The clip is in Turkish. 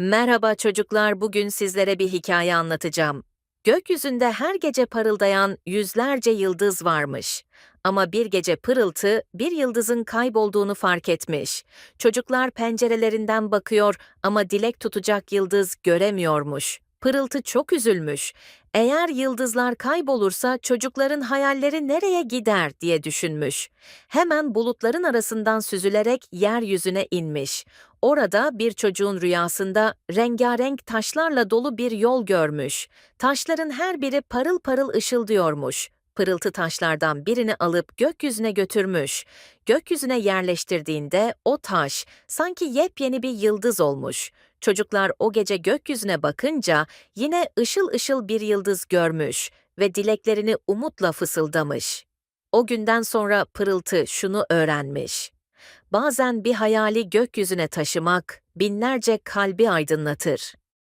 Merhaba çocuklar, bugün sizlere bir hikaye anlatacağım. Gökyüzünde her gece parıldayan yüzlerce yıldız varmış. Ama bir gece pırıltı bir yıldızın kaybolduğunu fark etmiş. Çocuklar pencerelerinden bakıyor ama dilek tutacak yıldız göremiyormuş. Pırıltı çok üzülmüş. Eğer yıldızlar kaybolursa çocukların hayalleri nereye gider diye düşünmüş. Hemen bulutların arasından süzülerek yeryüzüne inmiş. Orada bir çocuğun rüyasında rengarenk taşlarla dolu bir yol görmüş. Taşların her biri parıl parıl ışıldıyormuş. Pırıltı taşlardan birini alıp gökyüzüne götürmüş. Gökyüzüne yerleştirdiğinde o taş sanki yepyeni bir yıldız olmuş. Çocuklar o gece gökyüzüne bakınca yine ışıl ışıl bir yıldız görmüş ve dileklerini umutla fısıldamış. O günden sonra pırıltı şunu öğrenmiş. Bazen bir hayali gökyüzüne taşımak binlerce kalbi aydınlatır.